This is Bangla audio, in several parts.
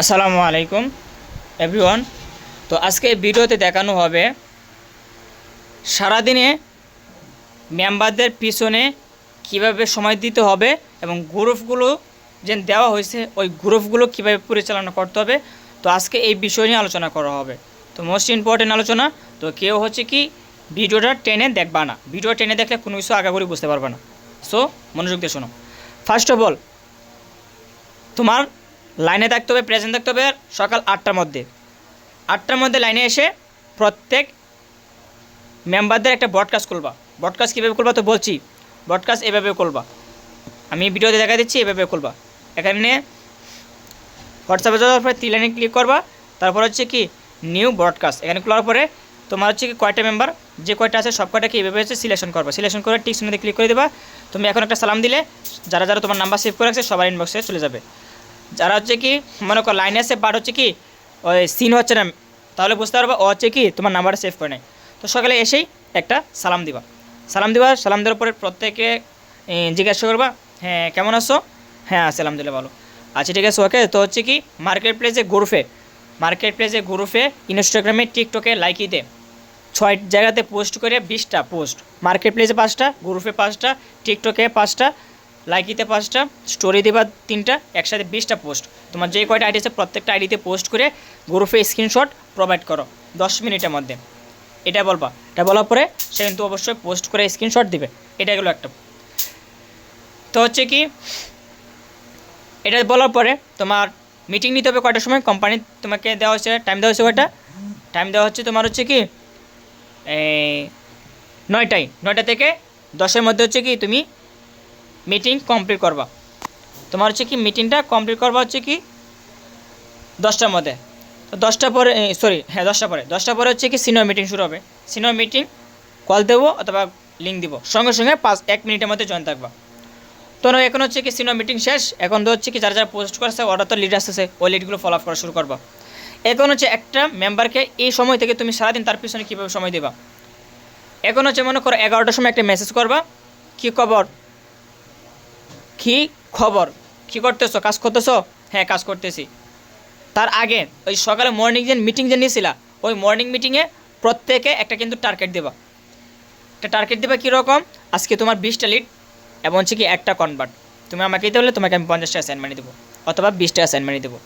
আসসালামু আলাইকুম এভরিওয়ান তো আজকে ভিডিওতে দেখানো হবে সারাদিনে মেম্বারদের পিছনে কীভাবে সময় দিতে হবে এবং গ্রুপগুলো যে দেওয়া হয়েছে, ওই গ্রুপগুলো কীভাবে পরিচালনা করতে হবে। তো আজকে এই বিষয় নিয়ে আলোচনা করা হবে। তো মোস্ট ইম্পর্টেন্ট আলোচনা, তো কেউ হচ্ছে কি ভিডিওটা টেনে দেখবা না। ভিডিও টেনে দেখলে কোনো কিছু আগাগোড়ি বুঝতে পারবে না। সো মনোযোগ দিয়ে শোনো। ফার্স্ট অফ অল তোমার লাইনে থাকতে হবে প্রেজেন্ট থাকতে হবে সকাল আটটার মধ্যে। আটটার মধ্যে লাইনে এসে প্রত্যেক মেম্বারদের একটা ব্রডকাস্ট করবা ব্রডকাস্ট কীভাবে করবা তো বলছি। ব্রডকাস্ট এভাবে করবা আমি ভিডিওতে দেখা দিচ্ছি, এভাবে করবা এখানে হোয়াটসঅ্যাপে যাওয়ার পরে তিন লাইনে ক্লিক করবা। তারপর হচ্ছে কি নিউ ব্রডকাস্ট এখানে খোলার পরে তোমার হচ্ছে কি, কয়টা মেম্বার যে কয়টা আছে, সব কয়টাকে এভাবে হচ্ছে সিলেকশন করবা। সিলেকশন করে টিক শুনে ক্লিক করে দেবা। তুমি এখন একটা সালাম দিলে, যারা যারা তোমার নাম্বার সেভ করে রাখছে, সবার ইনবক্সে চলে যাবে। যারা হচ্ছে কি, মনে করো লাইনে আছে বাট হচ্ছে কি, ওই সিন হচ্ছে না, তাহলে বুঝতে পারবা ও হচ্ছে কি তোমার নাম্বারটা সেভ করে নেয়। তো সকালে এসেই একটা সালাম দিবা। সালাম দিবা, সালাম দেওয়ার পরে প্রত্যেকে জিজ্ঞাসা করবা হ্যাঁ কেমন আছো? হ্যাঁ সালাম দিলে ভালো। আচ্ছা ঠিক আছে ওকে তো হচ্ছে কি মার্কেট প্লেসে গ্রুপে মার্কেট প্লেসে গ্রুপে ইনস্টাগ্রামে টিকটকে লাইকিতে ছয় জায়গাতে পোস্ট করে বিশটা পোস্ট মার্কেট প্লেসে পাঁচটা গ্রুপে পাঁচটা টিকটকে পাঁচটা লাইকিতে পাঁচটা স্টোরি দেবা তিনটা, একসাথে বিশটা পোস্ট তোমার যে কয়টা আইডি আছে প্রত্যেকটা আইডিতে পোস্ট করে গ্রুপে স্ক্রিনশট প্রোভাইড করো, দশ মিনিটের মধ্যে। এটা বলবা। এটা বলার পরে সে কিন্তু অবশ্যই পোস্ট করে স্ক্রিনশট দিবে। এটা গেলো একটা। তো হচ্ছে কি, এটা বলার পরে তোমার মিটিং নিতে হবে কয়টার সময়? কোম্পানি তোমাকে দেওয়া হচ্ছে টাইম দেওয়া হচ্ছে কয়টা? টাইম দেওয়া হচ্ছে তোমার হচ্ছে কি নয়টায়। নয়টা থেকে দশের মধ্যে হচ্ছে কি, তুমি মিটিং কমপ্লিট করবা। তোমার হচ্ছে কি মিটিংটা কমপ্লিট করবা হচ্ছে কি দশটার মধ্যে। তো দশটা পরে সরি হ্যাঁ দশটা পরে। দশটা পরে হচ্ছে কি সিনিয়র মিটিং শুরু হবে। সিনিয়র মিটিং কল দেবো অথবা লিঙ্ক দিব। সঙ্গে সঙ্গে পাঁচ, এক মিনিটের মধ্যে জয়েন থাকবা। তো এখন হচ্ছে কি সিনিয়র মিটিং শেষ। এখন তো হচ্ছে কি যারা যারা পোস্ট করছে, ওরা তো লিড আসতেছে। ওই লিডগুলো ফলো আপ করা শুরু করবা। এখন হচ্ছে একটা মেম্বারকে এই সময় থেকে তুমি সারাদিন তার পিছনে কীভাবে সময় দেবা? এখন হচ্ছে মনে করো এগারোটার সময় একটা মেসেজ করবা। কী খবর? কী খবর? কী করতেছো? কাজ করতেছো? হ্যাঁ কাজ করতেছি। তার আগে ওই সকালে মর্নিং যে মিটিং যে নিয়েছিলা, ওই মর্নিং মিটিংয়ে প্রত্যেকে একটা কিন্তু টার্গেট দেবা। একটা টার্গেট দেবা কীরকম আজকে তোমার বিশটা লিড এবং হচ্ছে কি একটা কনভার্ট তুমি আমাকে দিতে হলে তোমাকে আমি পঞ্চাশ টাকা সাইন দেবো, অথবা বিশ টাকা সাইন দেবো।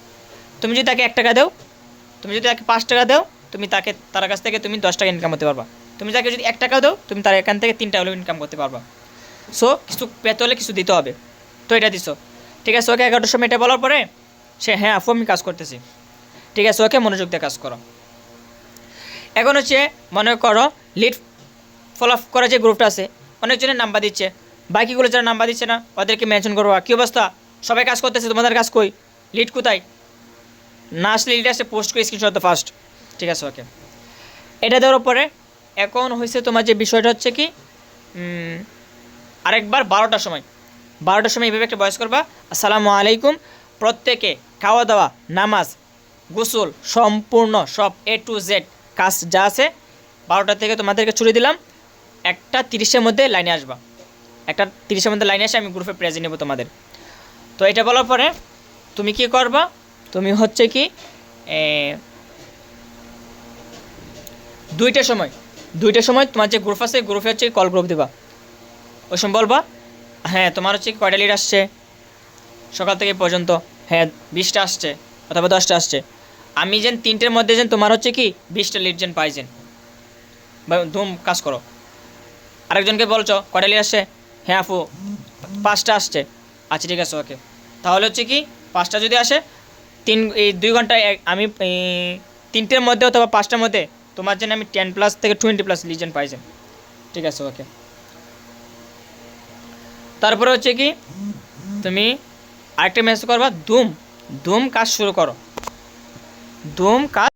তুমি যদি তাকে এক টাকা দাও, তুমি যদি তাকে পাঁচ টাকা দাও, তুমি তাকে, তার কাছ থেকে তুমি দশ টাকা ইনকাম করতে পারবা। তুমি তাকে যদি এক টাকা দাও, তুমি তার এখান থেকে তিন টাকা ইনকাম করতে পারবা। সো কিছু পেতে হলে কিছু দিতে হবে। তো এটা দিছো। ঠিক আছে, ওকে এগারোটার সময় এটা বলার পরে সে হ্যাঁ আপু, আমি কাজ করতেছি। ঠিক আছে, ওকে মনোযোগ দিয়ে কাজ করো। এখন হচ্ছে, মনে করো লিড ফলো আপ করা যে গ্রুপটা আছে, অনেকজনের নাম্বার দিচ্ছে। বাকিগুলো যারা নাম্বার দিচ্ছে না, ওদেরকে মেনশন করবা কী অবস্থা? সবাই কাজ করতেছে, তোমাদের কাজ কই? লিড কোথায়? না আসলে লিড আসে পোস্ট করে স্ক্রিনশট ফার্স্ট ঠিক আছে, ওকে। এটা দেওয়ার পরে, এখন হয়েছে তোমার যে বিষয়টা হচ্ছে কি আরেকবার বারোটার সময়। বারোটার সময় এইভাবে একটা বয়স করবা। আসসালামু আলাইকুম। প্রত্যেকে খাওয়া দাওয়া নামাজ গোসল সম্পূর্ণ সব এ টু জেড কাজ যা আছে বারোটা থেকে তোমাদেরকে ছুড়ে দিলাম। একটা তিরিশের মধ্যে লাইনে আসবা। একটা তিরিশের মধ্যে লাইনে এসে আমি গ্রুপে প্রেজেন্ট নেব তোমাদের। তো এটা বলার পরে তুমি কি করবা? তুমি হচ্ছে কি এ, দুইটার সময় দুইটার সময় তোমার যে গ্রুপ আছে গ্রুপে হচ্ছে কল গ্রুপ দেবা। ওই সময় বলবা হ্যাঁ তোমার হচ্ছে কয়টা লিড আসছে? সকাল থেকে পর্যন্ত। হ্যাঁ বিশটা আসছে, অথবা দশটা আসছে। আমি যেন তিনটের মধ্যে যেন তোমার হচ্ছে কি বিশটা লিড যেন পাইছেন ধুম, কাজ করো। আরেকজনকে বলছো, কয়টা লিড আসছে? হ্যাঁ আপু, পাঁচটা আসছে। আচ্ছা ঠিক আছে ওকে তাহলে হচ্ছে কি পাঁচটা যদি আসে, তিন, এই দুই ঘন্টায় আমি তিনটের মধ্যে অথবা পাঁচটার মধ্যে তোমার জন্য আমি টেন প্লাস থেকে টোয়েন্টি প্লাস লিজেন পাইছেন ঠিক আছে ওকে তারপরে হচ্ছে কি তুমি আরেকটা মেসেজ করবা ধুম ধুম কাজ শুরু করো। ধুম কাজ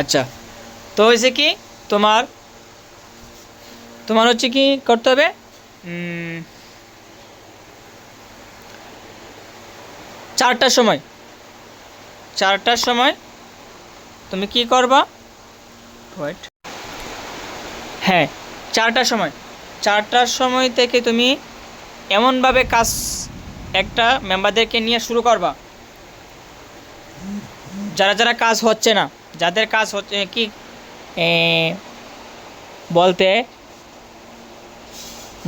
আচ্ছা। তো হয়েছে কি? তোমার তোমার হচ্ছে কি করতে হবে? চারটার সময়। চারটার সময় তুমি কি করবা? ওয়েট হ্যাঁ চারটার সময়। চারটার সময় থেকে তুমি এমনভাবে কাজ একটা মেম্বারদেরকে নিয়ে শুরু করবা। যারা যারা কাজ হচ্ছে না যাদের কাজ হচ্ছে কি বলতে,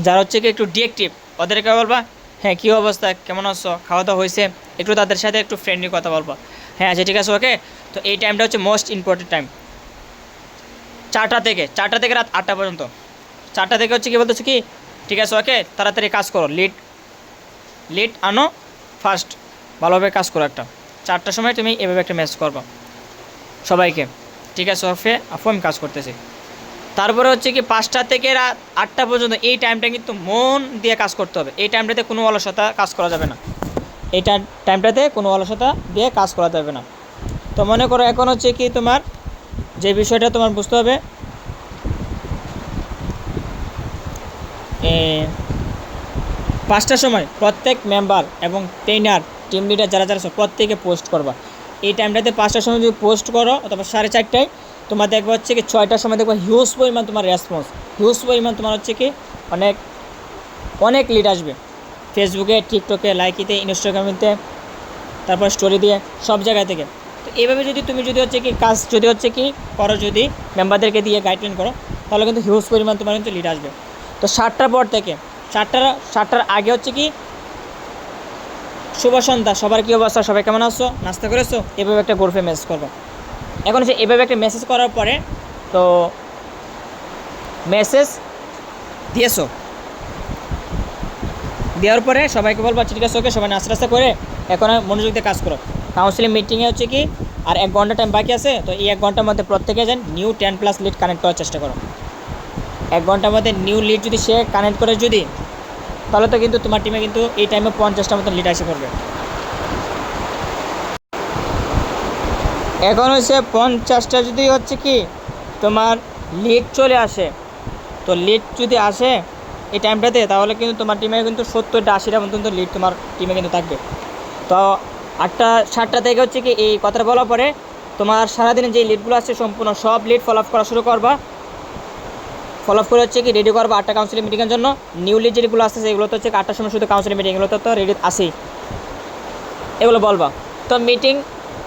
যারা হচ্ছে কি একটু ডিএক্টিভ, ওদেরকে বলবা হ্যাঁ কী অবস্থা? কেমন আছো? খাওয়া দাওয়া হয়েছে? একটু তাদের সাথে একটু ফ্রেন্ডলি কথা বলবা। হ্যাঁ আচ্ছা ঠিক আছে ওকে তো এই টাইমটা হচ্ছে মোস্ট ইম্পর্টেন্ট টাইম চারটা থেকে চারটা থেকে রাত আটটা পর্যন্ত। চারটা থেকে হচ্ছে কি বলতেছে কি, ঠিক আছে ওকে তাড়াতাড়ি কাজ করো লিড লিড আনো ফার্স্ট ভালোভাবে কাজ করো একটা। চারটার সময় তুমি এভাবে একটা মেসেজ করব। সবাইকে। ঠিক আছে ওকে আপু আমি কাজ করতেছি। তারপরে হচ্ছে কি পাঁচটা থেকে রাত আটটা পর্যন্ত এই টাইমটা কিন্তু মন দিয়ে কাজ করতে হবে। এই টাইমটাতে কোনো অলসতা কাজ করা যাবে না। এই টাইম- টাইমটাতে কোনো অলসতা দিয়ে কাজ করা যাবে না। তো মনে করো এখন হচ্ছে কি তোমার যে বিষয়টা তোমার বুঝতে হবে পাঁচটার সময় প্রত্যেক মেম্বার এবং ট্রেনার টিম লিডার যারা যারা প্রত্যেকে পোস্ট করবা। এই টাইমটাতে পাঁচটার সময় যদি পোস্ট করো, অথবা সাড়ে চারটায় তোমার দেখব হচ্ছে কি ছয়টার সময় দেখব হিউজ পরিমাণ তোমার রেসপন্স হিউজ পরিমাণ তোমার হচ্ছে কি অনেক অনেক লিড আসবে। ফেসবুকে টিকটকে লাইকিতে ইনস্টাগ্রামেতে তারপর স্টোরি দিয়ে, সব জায়গা থেকে। তো এইভাবে যদি তুমি যদি হচ্ছে কি কাজ যদি হচ্ছে কি করো যদি মেম্বারদেরকে দিয়ে গাইডলাইন করো, তাহলে কিন্তু হিউজ পরিমাণ তোমার কিন্তু লিড আসবে। তো সাতটার পর থেকে, সাতটার সাতটার আগে হচ্ছে কি শুভ সন্ধ্যা, সবার কী অবস্থা? সবাই কেমন আছো? নাস্তা করেছ? এভাবে একটা গ্রুপে মেসেজ করব। এখন হচ্ছে এভাবে একটা মেসেজ করার পরে, তো মেসেজ দিয়েছ। দেওয়ার পরে সবাইকে বলব, ঠিক আছে ওকে সবাই নাস্তা টাস্তা করে এখন মনোযোগ দিয়ে কাজ করো। কাউন্সিলিং মিটিংয়ে হচ্ছে কি, আর এক ঘণ্টা টাইম বাকি আছে, তো এই এক ঘণ্টার মধ্যে প্রত্যেকে যেন new ten plus lead connect করার চেষ্টা করো। এক ঘণ্টার মধ্যে নিউ লিড যদি সে কানেক্ট করে যদি তাহলে তো কিন্তু তোমার টিমে কিন্তু এই টাইমে পঞ্চাশটার মতো লিড এসে পড়বে এখন হচ্ছে পঞ্চাশটা যদি হচ্ছে কি, তোমার লিড চলে আসে। তো লিড যদি আসে এই টাইমটাতে তাহলে কিন্তু তোমার টিমে কিন্তু সত্তরটা, আশিটা পর্যন্ত লিড তোমার টিমে কিন্তু থাকবে। তো আটটা, সাতটা থেকে হচ্ছে কি, এই কথাটা বলার পরে তোমার সারাদিনে যে লিডগুলো আছে, সম্পূর্ণ সব লিড ফলো আপ করা শুরু করবা। ফলো আপ করে হচ্ছে কি রেডি করব আটটা কাউন্সিলিং মিটিংয়ের জন্য। নিউ লিড যেগুলো আসতেছে এগুলো তো হচ্ছে আটটার সময় শুধু কাউন্সিলিং মিটিং এগুলো তো রেডি আসেই এগুলো বলবা। তো মিটিং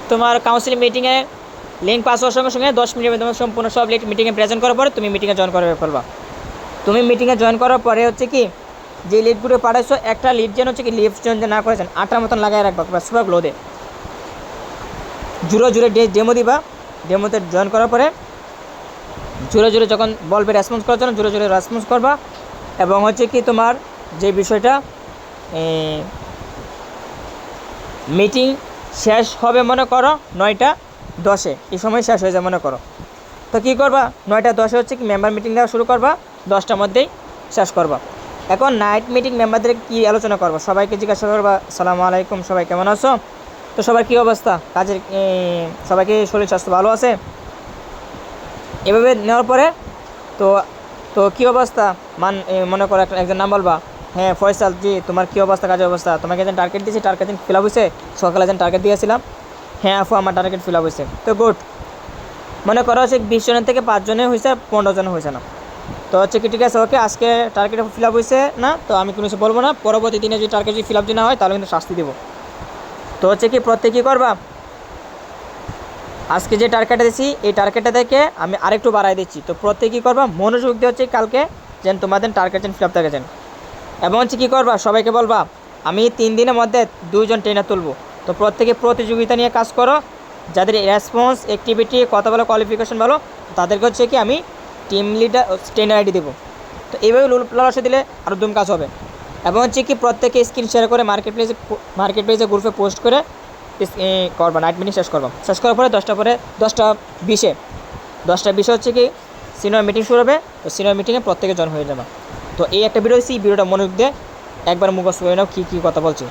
তোমার কাউন্সিলিং মিটিংয়ে লিঙ্ক পাস হওয়ার সঙ্গে সঙ্গে দশ মিনিটের মধ্যে সম্পূর্ণ সব লিড মিটিংয়ে প্রেজেন্ট করার পরে তুমি মিটিংয়ে জয়েন করে ফেলবা। তুমি মিটিংয়ে জয়েন করার পরে হচ্ছে কি যে লিডগুলো পাঠাইছো, একটা লিড যেন হচ্ছে কি লিফট যেন না করেছেন আটটার মতন লাগাই রাখবা সুপার গ্লোদে জুড়ে জুড়ে ডে ডেমো দিবা ডেমোতে জয়েন করার পরে জোরে জোরে যখন বলবে রেসপন্স করার জন্য জোরে জোরে রেসপন্স করবা। এবং হচ্ছে কি তোমার যে বিষয়টা মিটিং শেষ হবে মনে করো নয়টা দশে। এই সময় শেষ হয়ে যায় মনে করো। তো কী করবা? নয়টা দশে হচ্ছে কি মেম্বার মিটিং দেওয়া শুরু করবা। দশটার মধ্যেই শেষ করবা। এখন নাইট মিটিং মেম্বারদের কি আলোচনা করবা? সবাইকে জিজ্ঞাসা করবা, সালামু আলাইকুম, সবাই কেমন আছো? তো সবার কী অবস্থা? কাজের সবাইকে শরীর স্বাস্থ্য ভালো আছে? এভাবে নেওয়ার পরে তো তো কী অবস্থা? মান মনে করো একজন নাম বলবা হ্যাঁ ফয়সাল, জি, তোমার কী অবস্থা, কাজের অবস্থা? তোমাকে যেন টার্গেট দিয়েছি টার্গেট ফিল আপ হয়েছে, সকালে যেন টার্গেট দিয়েছিলাম হ্যাঁ আফু, আমার টার্গেট ফিল আপ হয়েছে। তো গুড মনে করো হচ্ছে বিশ জনের থেকে পাঁচজনে হয়েছে, পনেরো জন হয়েছে না। তো হচ্ছে কি, ঠিক আছে, ওকে, আজকে টার্গেট ফিল আপ হয়েছে না, তো আমি কোনো কিছু বলব না, পরবর্তী দিনে যদি টার্গেট যদি ফিল আপ যদি না হয়, তাহলে কিন্তু শাস্তি দেবো। তো হচ্ছে কি, প্রত্যেক কী করবা? আজকে যে টার্গেটটা দিচ্ছি এই টার্গেটটা থেকে আমি আরেকটু বাড়াই দিচ্ছি। তো প্রত্যেকে কী করবা? মনোযোগ দিয়ে হচ্ছে কালকে যেন তোমাদের টার্গেট যেন ফিল আপ থাকেছেন এবং হচ্ছে কী করবা? সবাইকে বলবা, আমি তিন দিনের মধ্যে দুইজন ট্রেনার তুলবো। তো প্রত্যেকে প্রতিযোগিতা নিয়ে কাজ করো। যাদের রেসপন্স অ্যাক্টিভিটি কথা বলা কোয়ালিফিকেশন ভালো তাদেরকে হচ্ছে কি আমি টিম লিডার ট্রেনার আইডি দেবো। তো এইভাবে লালসা দিলে আরও দুম কাজ হবে। এবং হচ্ছে কি প্রত্যেকে স্ক্রিন শেয়ার করে মার্কেট প্লেসে মার্কেট প্লেসে গ্রুপে পোস্ট করে করবা নাইট মিটিং শেষ করবা। শেষ করার পরে দশটা পরে, দশটা বিশে। দশটা বিশে হচ্ছে কি সিনিয়র মিটিং শুরু হবে, তো সিনিয়র মিটিংয়ে প্রত্যেকে জয়েন হয়ে যাবে। তো এই একটা ভিডিও এই ভিডিওটা মনোযোগ দিয়ে একবার মুখস্থ করে নাও কী কী কথা বলছি।